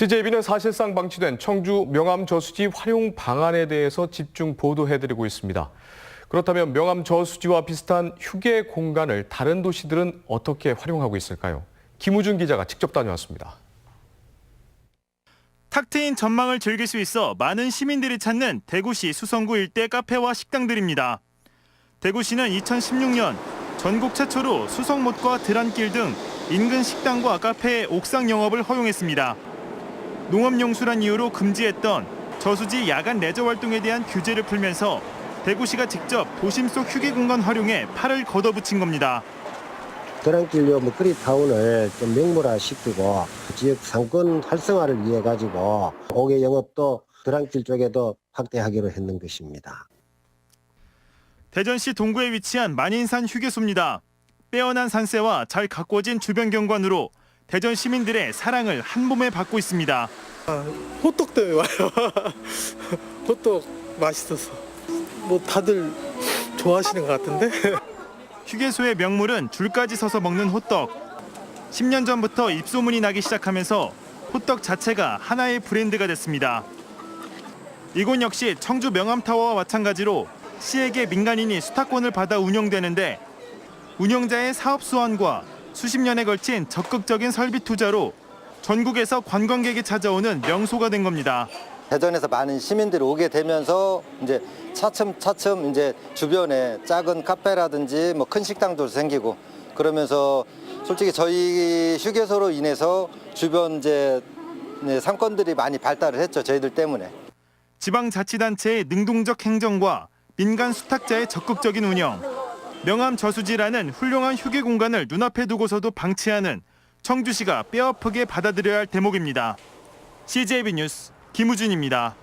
CJB는 사실상 방치된 청주 명암 저수지 활용 방안에 대해서 집중 보도해드리고 있습니다. 그렇다면 명암 저수지와 비슷한 휴게 공간을 다른 도시들은 어떻게 활용하고 있을까요? 김우준 기자가 직접 다녀왔습니다. 탁 트인 전망을 즐길 수 있어 많은 시민들이 찾는 대구시 수성구 일대 카페와 식당들입니다. 대구시는 2016년 전국 최초로 수성못과 드란길 등 인근 식당과 카페의 옥상 영업을 허용했습니다. 농업용수란 이유로 금지했던 저수지 야간 레저 활동에 대한 규제를 풀면서 대구시가 직접 도심 속 휴게 공간 활용에 팔을 걷어붙인 겁니다. 드랑길요 먹거리 타운을 좀 명물화 시키고 지역 상권 활성화를 위해 가지고 옥외 영업도 드랑길 쪽에도 확대하기로 했는 것입니다. 대전시 동구에 위치한 만인산 휴게소입니다. 빼어난 산세와 잘 가꿔진 주변 경관으로 대전 시민들의 사랑을 한 몸에 받고 있습니다. 호떡 때문에 와요. 호떡 맛있어서. 뭐 다들 좋아하시는 것 같은데? 휴게소의 명물은 줄까지 서서 먹는 호떡. 10년 전부터 입소문이 나기 시작하면서 호떡 자체가 하나의 브랜드가 됐습니다. 이곳 역시 청주 명암타워와 마찬가지로 시에게 민간인이 수탁권을 받아 운영되는데 운영자의 사업 수완과 수십 년에 걸친 적극적인 설비 투자로 전국에서 관광객이 찾아오는 명소가 된 겁니다. 대전에서 많은 시민들이 오게 되면서 이제 차츰 차츰 이제 주변에 작은 카페라든지 뭐 큰 식당도 생기고 그러면서 솔직히 저희 휴게소로 인해서 주변 이제 네, 상권들이 많이 발달을 했죠 저희들 때문에. 지방자치단체의 능동적 행정과 민간 수탁자의 적극적인 운영, 명암 저수지라는 훌륭한 휴게 공간을 눈앞에 두고서도 방치하는 청주시가 뼈아프게 받아들여야 할 대목입니다. CJB 뉴스 김우준입니다.